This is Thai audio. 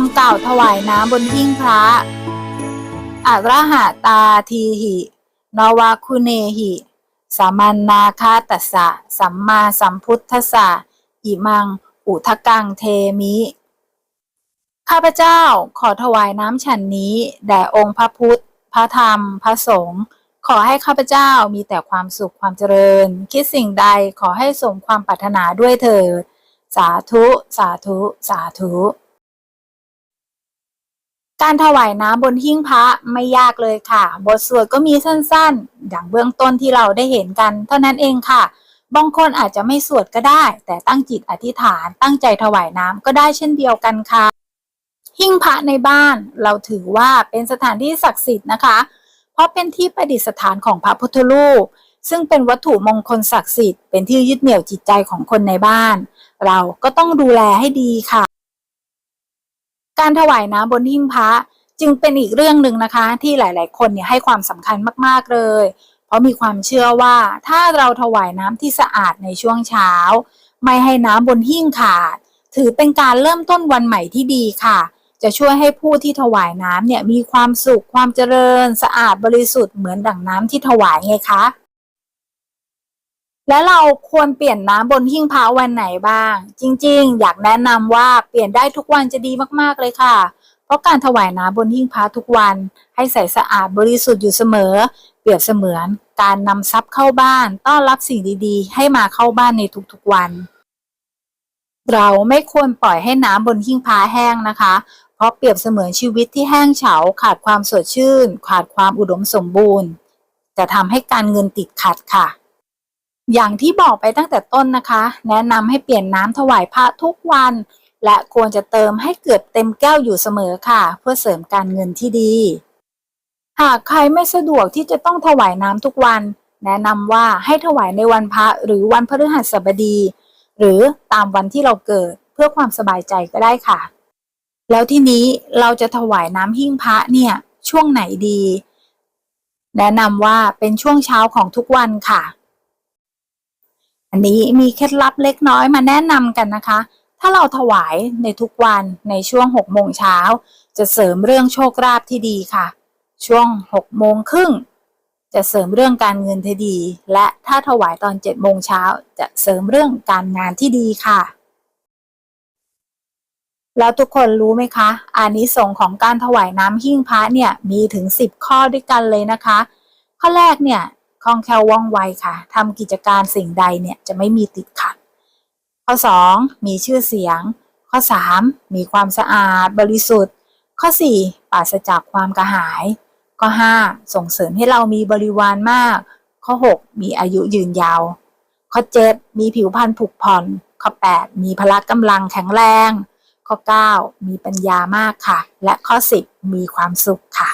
ำกล่าวถวายน้ำบนหิ้งพระอะระหะตาทีหิ นวาคุเนหิสามันนาคาตัสสะ สัมมาสัมพุทธัสสะ อิมัง อุทกังเทมิ ข้าพเจ้าขอถวายน้ำฉันนี้ แด่องค์พระพุทธ พระธรรม พระสงฆ์ ขอให้ข้าพเจ้ามีแต่ความสุขความเจริญ คิดสิ่งใดขอให้สมความปรารถนาด้วยเถิด สาธุ สาธุ สาธุ การถวายน้ำบนหิ้งพระไม่ยากเลยค่ะ บทสวดก็มีสั้นๆดังเบื้องต้นที่เราได้เห็นกัน เท่านั้นเองค่ะ บางคนอาจจะไม่สวดก็ได้ แต่ตั้งจิตอธิษฐานตั้งใจถวายน้ำก็ได้เช่นเดียวกันค่ะ หิ้งพระในบ้านเราถือว่าเป็นสถานที่ศักดิ์สิทธิ์นะคะ เพราะเป็นที่ประดิษฐานของพระพุทธรูป ซึ่งเป็นวัตถุมงคลศักดิ์สิทธิ์เป็นที่ยึดเหนี่ยวจิตใจของคนในบ้าน เราก็ต้องดูแลให้ดีค่ะ การถวายน้ำบนหิ้งพระจึงเป็นอีกเรื่องหนึ่งนะคะ ที่หลาย ๆ คนเนี่ยให้ความสำคัญมากๆเลย เพราะมีความเชื่อว่าถ้าเราถวายน้ำที่สะอาดในช่วงเช้า ไม่ให้น้ำบนหิ้งขาด ถือเป็นการเริ่มต้นวันใหม่ที่ดีค่ะ จะช่วยให้ผู้ที่ถวายน้ำเนี่ยมีความสุขความเจริญ สะอาดบริสุทธิ์เหมือนดั่งน้ำที่ถวายไงคะ และเราควรเปลี่ยนน้ำบนหิ้งพระวันไหนบ้าง จริงๆ อยากแนะนำว่าเปลี่ยนได้ทุกวันจะดีมากๆเลยค่ะ เพราะการถวายน้ำบนหิ้งพระทุกวัน ให้ใสสะอาดบริสุทธิ์อยู่เสมอ เปรียบเสมือน การนำทรัพย์เข้าบ้าน ต้อนรับสิ่งดีๆ ให้มาเข้าบ้านในทุกๆวัน เราไม่ควรปล่อยให้น้ำบนหิ้งพระแห้งนะคะ เพราะเปรียบเสมือนชีวิตที่แห้งเฉาขาดความสดชื่น ขาดความอุดมสมบูรณ์ จะทำให้การเงินติดขัดค่ะ อย่างที่บอกไปตั้งแต่ต้นนะคะ แนะนำให้เปลี่ยนน้ำถวายพระทุกวัน และควรจะเติมให้เกือบเต็มแก้วอยู่เสมอค่ะ เพื่อเสริมการเงินที่ดี หากใครไม่สะดวกที่จะต้องถวายน้ำทุกวัน แนะนำว่าให้ถวายในวันพระหรือวันพฤหัสบดี หรือตามวันที่เราเกิดเพื่อความสบายใจก็ได้ค่ะ แล้วทีนี้เราจะถวายน้ำหิ้งพระเนี่ยช่วงไหนดี แนะนำว่าเป็นช่วงเช้าของทุกวันค่ะ อันนี้มีเคล็ดลับเล็กน้อยมาแนะนำกันนะคะ ถ้าเราถวายในทุกวันในช่วง6โมงเช้า จะเสริมเรื่องโชคลาภที่ดีค่ะ ช่วง6โมงครึ่งจะเสริมเรื่องการเงินที่ดี และถ้าถวายตอน7โมงเช้าจะเสริมเรื่องการงานที่ดีค่ะ แล้วทุกคนรู้ไหมคะอานิสงส์ของการถวายน้ำหิ้งพระเนี่ยมีถึง 10 ข้อด้วยกันเลยนะคะ ข้อแรกเนี่ย คล่องแคล่วว่องไวค่ะทำกิจการสิ่งใดเนี่ยจะไม่มีติดขัด ข้อ 2 มีชื่อเสียง ข้อ 3 มีความสะอาด บริสุทธิ์ ข้อ 4 ปราศจากความกระหาย ข้อ 5 ส่งเสริมให้เรามีบริวารมาก ข้อ 6 มีอายุยืนยาว ข้อ 7 มีผิวพรรณผุกผ่อน ข้อ 8 มีพละกำลังแข็งแรงข้อ 9 มีปัญญามากค่ะ และข้อ 10 มีความสุขค่ะ